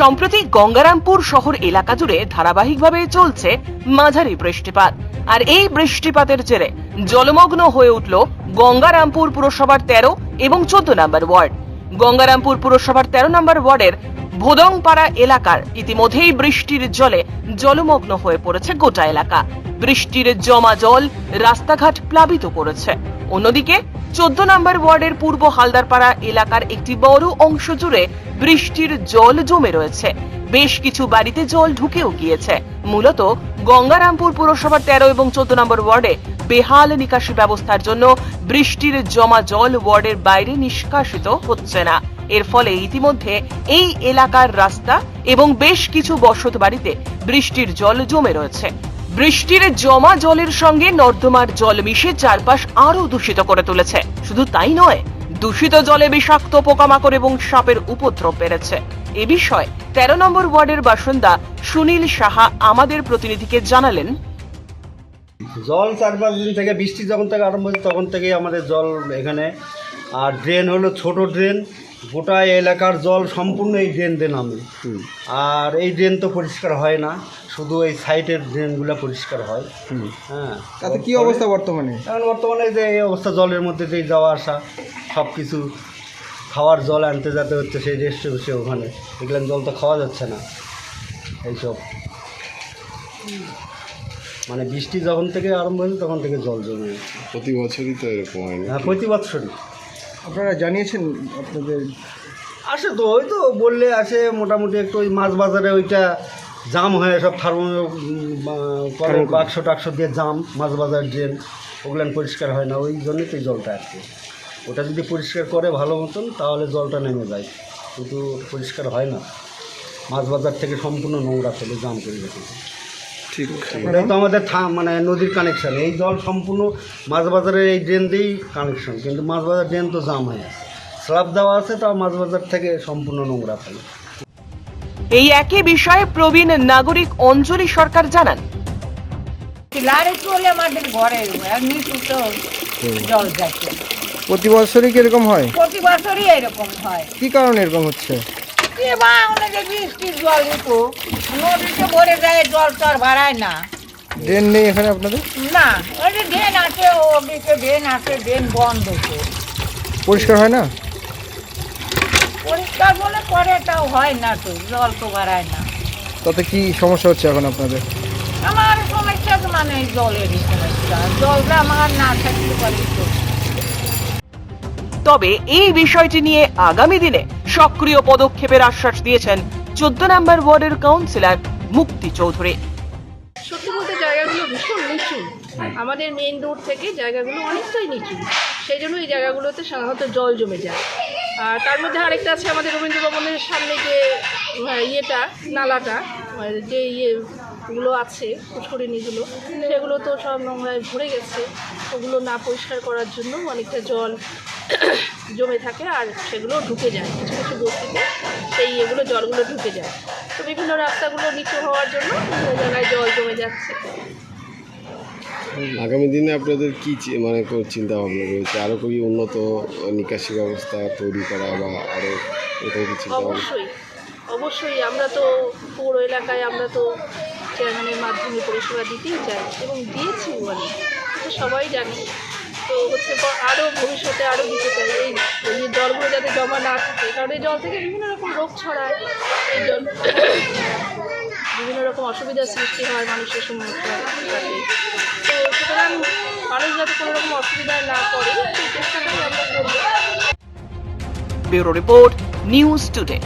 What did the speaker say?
সম্প্রতি গঙ্গারামপুর শহর এলাকা জুড়ে ধারাবাহিকভাবে চলছে মাঝারি বৃষ্টিপাত। আর এই বৃষ্টিপাতের জেরে জলমগ্ন হয়ে উঠল গঙ্গারামপুর পুরসভার তেরো এবং চোদ্দ নম্বর ওয়ার্ড। গঙ্গারামপুর পুরসভার তেরো নম্বর ওয়ার্ডের ভোদংপাড়া এলাকার ইতিমধ্যেই বৃষ্টির জলে জলমগ্ন হয়ে পড়েছে গোটা এলাকা। বৃষ্টির জমা জল রাস্তাঘাট প্লাবিত করেছে। অন্যদিকে, চোদ্দ নম্বর ওয়ার্ডের পূর্ব হালদারপাড়া এলাকার একটি বড় অংশ জুড়ে বৃষ্টির জল জমে রয়েছে। বেশ কিছু বাড়িতে জল ঢুকেও গিয়েছে। মূলত গঙ্গারামপুর পুরসভার তেরো এবং চোদ্দ নম্বর ওয়ার্ডে বেহাল নিকাশি ব্যবস্থার জন্য বৃষ্টির জমা জল ওয়ার্ডের বাইরে নিষ্কাশিত হচ্ছে না। এর ফলে ইতিমধ্যে এই এলাকার রাস্তা এবং বেশ কিছু বসত বাড়িতে বৃষ্টির জল জমে রয়েছে। বৃষ্টির জমা জলের সঙ্গে নর্দমার জল মিশে চারপাশ আরও দূষিত করে তুলেছে। শুধু তাই নয়, দূষিত জলে বিষাক্ত পোকামাকড় এবং সাপের উপদ্রব বেড়েছে। এ বিষয়ে তেরো নম্বর ওয়ার্ডের বাসিন্দা সুনীল সাহা আমাদের প্রতিনিধিকে জানালেন। জল চার পাঁচ দিন থেকে, বৃষ্টি যখন থেকে আরম্ভ হয়েছে, তখন থেকেই আমাদের জল এখানে আর ড্রেন হলো ছোট ড্রেন গোটা এলাকার জল সম্পূর্ণ এই ড্রেন দিয়ে নামে। আর এই ড্রেন তো পরিষ্কার হয় না শুধু এই সাইডের ড্রেনগুলো পরিষ্কার হয়। হ্যাঁ তাতে কি অবস্থা বর্তমানে? এখন বর্তমানে যে এই অবস্থা জলের মধ্যে দিয়ে যাওয়া আসা সব কিছু খাওয়ার জল আনতে যেতে হচ্ছে সেই রেস্টে বসে ওখানে। এগুলো জল তো খাওয়া যাচ্ছে না এইসব। মানে বৃষ্টি যখন থেকে আরম্ভ হয়েছে তখন থেকে জল জমে প্রতি বছরই তো এরকম হয় না হ্যাঁ প্রতি বছরই। আপনারা জানিয়েছেন আপনাদের? আসে তো ওই তো বললে আসে মোটামুটি একটু ওই মাছ বাজারে ওইটা জাম হয়ে সব থার্মো করে বাক্স টাক্স দিয়ে জাম মাছ বাজার ড্রেন ওগুলো পরিষ্কার হয় না ওই জন্যই তো জলটা আর কি। ওটা যদি পরিষ্কার করে ভালো মতন তাহলে জলটা নেমে যায়। কিন্তু পরিষ্কার হয় না। মাছ বাজার থেকে সম্পূর্ণ নোংরা ফেলে জাম করে রেখেছে। এটা তো আমাদের মানে নদীর কানেকশন এই জল সম্পূর্ণ মাছ বাজারের এই ড্রেন দিয়েই কানেকশন কিন্তু মাছ বাজার ড্রেন তো জাম হয়ে আছে। স্ল্যাব দেওয়া আছে তাও মাছ বাজার থেকে সম্পূর্ণ নোংরা ফেলে এই একই বিষয়ে প্রবীণ নাগরিক অঞ্জলি সরকার জানান। লারে চলে আমাদের ঘরে এমনি তো জল যাচ্ছে। প্রতি বছরই কি এরকম হয়? প্রতি বছরই এরকম হয়। কি কারণে এরকম হচ্ছে? বা বৃষ্টির জল দিত। নদীতে ভরে যায় জল তো আর বাড়ায় না। ড্রেন নেই এখানে আপনাদের? না ওই যে ড্রেন আছে ড্রেন আছে ড্রেন বন্ধ তো। পরিষ্কার হয় না? পরিষ্কার বলে করে তাও হয় না তো জল তো বাড়ায় না। তাতে কি সমস্যা হচ্ছে এখন আপনাদের? আমার সমস্যা তো মানে জলেরই সমস্যা। জলটা আমার না থাকতে পারি তো। তবে এই বিষয়টি নিয়ে আগামী দিনে সক্রিয় পদক্ষেপের আশ্বাস দিয়েছেন চোদ্দ নম্বর ওয়ার্ডের কাউন্সিলর মুক্তি চৌধুরী। সত্যি বলতে জায়গাগুলো ভীষণ নিচু। আমাদের মেন রোড থেকে জায়গাগুলো অনেকটাই নিচু। সেই জন্য এই জায়গাগুলোতে সাধারণত জল জমে যায়। আর তার মধ্যে আরেকটা আছে আমাদের রবীন্দ্র ভবনের সামনে যে ইয়েটা, নালাটা যে ইয়েগুলো আছে, পুষ্করিণীগুলো, সেগুলো তো সব নোংরায় ভরে গেছে। ওগুলো না পরিষ্কার করার জন্য অনেকটা জল জমে থাকে আর সেগুলো ঢুকে যায় কিছু কিছু বস্তিতে। সেই এগুলো জলগুলো ঢুকে যায়। তো বিভিন্ন রাস্তাগুলো নিচু হওয়ার জন্য বিভিন্ন জায়গায় জল জমে যাচ্ছে। আগামী দিনে আপনাদের কি মানে চিন্তা ভাবনা রয়েছে? আরও কি উন্নত নিকাশি ব্যবস্থা তৈরি করা বা আরও এরকম অবশ্যই অবশ্যই। আমরা তো পৌর এলাকায় আমরা তো চেয়ারম্যানের মাধ্যমে পরিষেবা দিতেই চাই এবং দিয়েছি বলে। সবাই জানে। তো হচ্ছে আরও ভবিষ্যতে আরও দিতে চাই। এই এই জলগুলো যাতে জমা না থাকে, কারণ এই জল থেকে বিভিন্ন রকম রোগ ছড়ায়। এই জল বিভিন্ন রকম অসুবিধার সৃষ্টি হয় মানুষের সমস্যা থাকে। তো সুতরাং মানুষ যাতে কোনো রকম অসুবিধায় না পড়ে সেই চেষ্টাটাই আমরা করব। Bureau report news today.